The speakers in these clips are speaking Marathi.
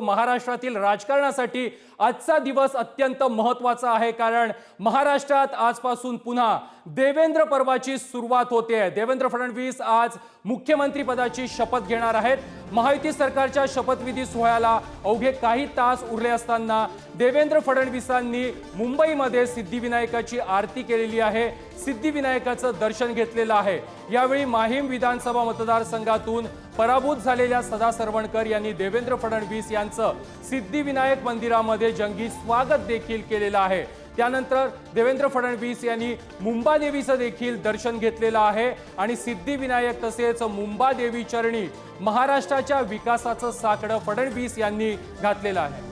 महाराष्ट्रातील राजकारणासाठी आजचा दिवस अत्यंत महत्त्वाचा आहे. कारण महाराष्ट्रात आजपासून पुन्हा देवेंद्र पर्वाची सुरुवात होते. देवेंद्र फडणवीस आज मुख्यमंत्री पदाची शपथ घेणार आहेत. महायुती सरकारच्या शपथविधी सोहळ्याला अवघे काही तास उरले असताना देवेंद्र फडणवीसांनी मुंबईमध्ये सिद्धिविनायकाची आरती केलेली आहे. सिद्धिविनायकाचं दर्शन घेतलेलं आहे. यावेळी माहीम विधानसभा मतदारसंघातून पराभूत झालेल्या सदा सरवणकर यांनी देवेंद्र फडणवीस यांचं सिद्धिविनायक मंदिरामध्ये जंगी स्वागत देखील केलेलं आहे. त्यानंतर देवेंद्र फडणवीस यांनी मुंबादेवीचं देखील दर्शन घेतलेलं आहे आणि सिद्धिविनायक तसेच मुंबादेवी चरणी महाराष्ट्राच्या विकासाचं साकडं फडणवीस यांनी घातलेलं आहे.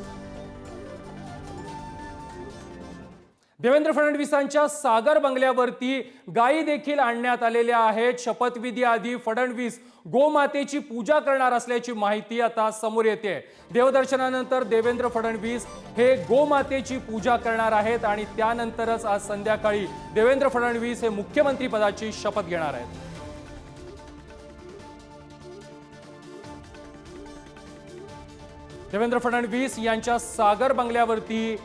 देवेंद्र फडणवीसांच्या सागर बंगल्यावरती गायी देखील आणण्यात आलेल्या आहेत. शपथविधी आधी फडणवीस गोमातेची पूजा करणार असल्याची माहिती आता समोर येते. देवदर्शनानंतर देवेंद्र फडणवीस हे गोमातेची पूजा करणार आहेत आणि त्यानंतरच आज संध्याकाळी देवेंद्र फडणवीस हे मुख्यमंत्री पदाची शपथ घेणार आहेत. देवेंद्र फडणवीस यांच्या सागर बंगल्यावरती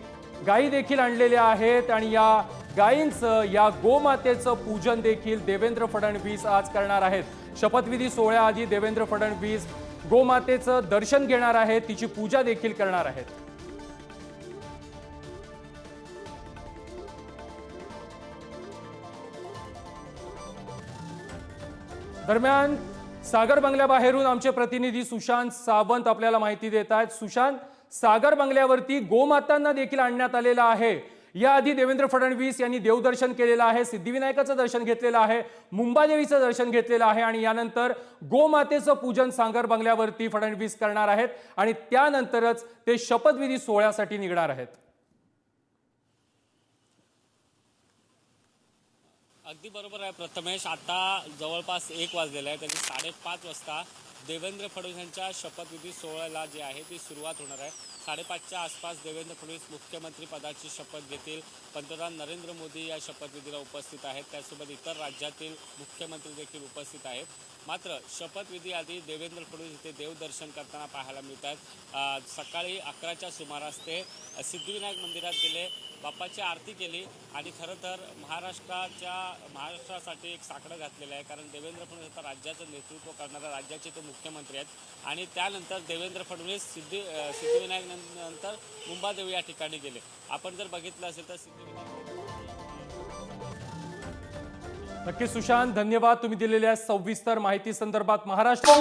गायी देखील आणलेल्या आहेत आणि या गायींचं या गोमातेचं पूजन देखील देवेंद्र फडणवीस आज करणार आहेत. शपथविधी सोहळ्याआधी देवेंद्र फडणवीस गोमातेचं दर्शन घेणार आहेत तिची पूजा देखील करणार आहेत. दरम्यान सागर बंगल्याबाहेरून आमचे प्रतिनिधी सुशांत सावंत आपल्याला माहिती देत आहेत. सुशांत सागर बंगल्यावरती गोमातांना देखील आणण्यात आलेलं आहे. याआधी देवेंद्र फडणवीस यांनी देवदर्शन केलेलं आहे सिद्धिविनायकाचं दर्शन घेतलेलं आहे मुंबादेवीचं दर्शन घेतलेलं आहे आणि यानंतर गोमातेचं पूजन सागर बंगल्यावरती फडणवीस करणार आहेत आणि त्यानंतरच ते शपथविधी सोहळ्यासाठी निघणार आहेत. अगदी बरोबर आहे प्रथमेश. आता जवळपास एक वाजलेला आहे तरी साडेपाच वाजता देवेंद्र फडणवीस यांच्या शपथविधी सोहळ्याला जे आहे ती सुरुवात होणार आहे. साडेपाचच्या आसपास देवेंद्र फडणवीस मुख्यमंत्री पदाची शपथ घेतील. पंतप्रधान नरेंद्र मोदी या शपथविधीला उपस्थित आहेत. त्यासोबत इतर राज्यातील मुख्यमंत्री देखील उपस्थित आहेत. मात्र शपथविधी आधी देवेंद्र फडणवीस इथे देवदर्शन करताना पाहायला मिळत आहेत. सकाळी अकराच्या सुमारास ते सिद्धिविनायक मंदिरात गेले. बाप्पाची आरती केली आणि खरं तर महाराष्ट्राच्या महाराष्ट्रासाठी एक साकडं घातलेलं आहे. कारण देवेंद्र फडणवीस आता राज्याचं नेतृत्व करणारा राज्याचे ते मुख्यमंत्री आहेत. आणि त्यानंतर देवेंद्र फडणवीस सिद्धी सिद्धिविनायक नंतर मुंबादेवी या ठिकाणी गेले. आपण जर बघितलं असेल तर सिद्धिविनायक नक्की सुशांत धन्यवाद. तुम्ही दिलेल्या सविस्तर माहिती संदर्भात महाराष्ट्र